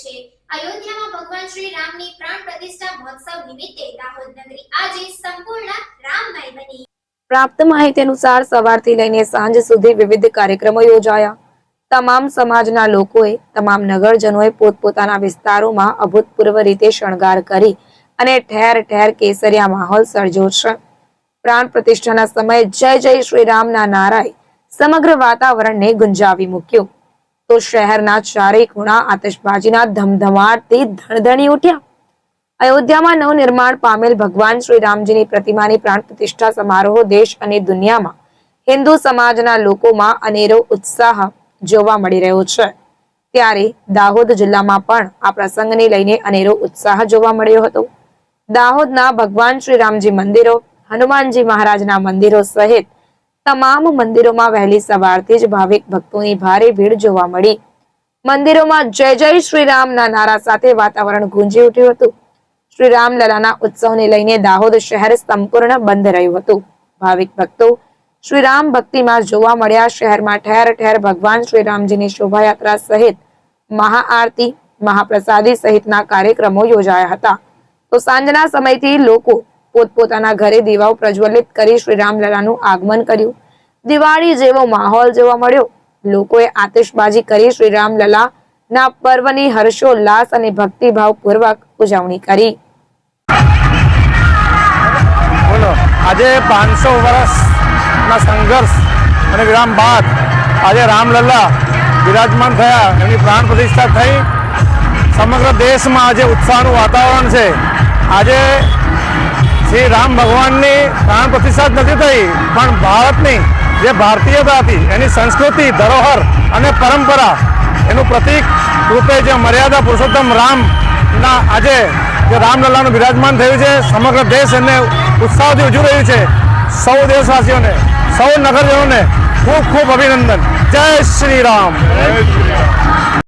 છે. અયોધ્યામાં ભગવાન શ્રી રામની પ્રાણ પ્રતિષ્ઠા મહોત્સવ નિમિત્તે દાહોદ નગરી આજે સંપૂર્ણ રામમય બની. પ્રાપ્ત માહિતી અનુસાર સવારથી લઈને સાંજ સુધી વિવિધ કાર્યક્રમો યોજાયા. તમામ સમાજના લોકોએ, તમામ નગરજનોએ પોતપોતાના વિસ્તારોમાં અભૂતપૂર્વ રીતે શણગાર કરી અને ઠેર ઠેર કેસરિયા માહોલ સર્જો છે. પ્રાણ પ્રતિષ્ઠાના સમયે જય જય શ્રી રામના નારાય સમગ્ર વાતાવરણને ગુંજાવી મૂક્યું. તો શહેરના ચારેય ખૂણા આતશબાજીના ધમધમાટથી ધણધણી ઉઠ્યા. અયોધ્યામાં નવનિર્માણ પામેલ ભગવાન શ્રી રામજીની પ્રતિમાની પ્રાણ પ્રતિષ્ઠા સમારોહ દેશ અને દુનિયામાં હિન્દુ સમાજના લોકોમાં અનેરો ઉત્સાહ જોવા મળી રહ્યો છે. ત્યારે દાહોદ જિલ્લામાં પણ આ પ્રસંગને લઈને અનેરો ઉત્સાહ જોવા મળ્યો હતો. દાહોદના ભગવાન શ્રી રામજી મંદિરો, હનુમાનજી મહારાજના મંદિરો સહિત તમામ મંદિરોમાં વહેલી સવારથી જ ભાવિક ભક્તોની ભારે ભીડ જોવા મળી. મંદિરોમાં જય જય શ્રી રામના નારા સાથે વાતાવરણ ગુંજી ઉઠ્યું હતું. શ્રી રામલલાના ઉત્સવને લઈને દાહોદ શહેર સંપૂર્ણ બંધ રહ્યું હતું. ભાવિક ભક્તો શ્રી રામ ભક્તિમાં જોવા મળ્યા. શહેરમાં ઠેર ઠેર ભગવાન શ્રી રામજીની શોભાયાત્રા સહિત મહાઆરતી, મહાપ્રસાદી સહિતના કાર્યક્રમો યોજાયા હતા. તો સાંજના સમયથી લોકો પોતપોતાના ઘરે દીવાઓ પ્રજ્વલિત કરી શ્રી રામલલાનું આગમન કર્યું. દિવાળી જેવો માહોલ જોવા મળ્યો. લોકોએ આતિશબાજી કરી શ્રી રામલલા ના પર્વની હર્ષોલ્લાસ અને ભક્તિભાવ પૂર્વક ઉજવણી કરી. આજે પાંચસો વર્ષના સંઘર્ષ અને વિરામ બાદ આજે રામલલ્લા બિરાજમાન થયા. એમની પ્રાણ પ્રતિષ્ઠા થઈ. સમગ્ર દેશમાં આજે ઉત્સાહનું વાતાવરણ છે. આજે શ્રી રામ ભગવાનની પ્રાણ પ્રતિષ્ઠા નથી થઈ, પણ ભારતની જે ભારતીયતા હતી, એની સંસ્કૃતિ, ધરોહર અને પરંપરા, એનું પ્રતીક રૂપે જે મર્યાદા પુરુષોત્તમ રામના આજે જે રામલલ્લાનું બિરાજમાન થયું છે, સમગ્ર દેશ એને ઉત્સાહથી ઉજવી રહ્યું છે. સૌ દેશવાસીઓને, સૌ નગરજનોને ખૂબ ખૂબ અભિનંદન. જય શ્રી રામ.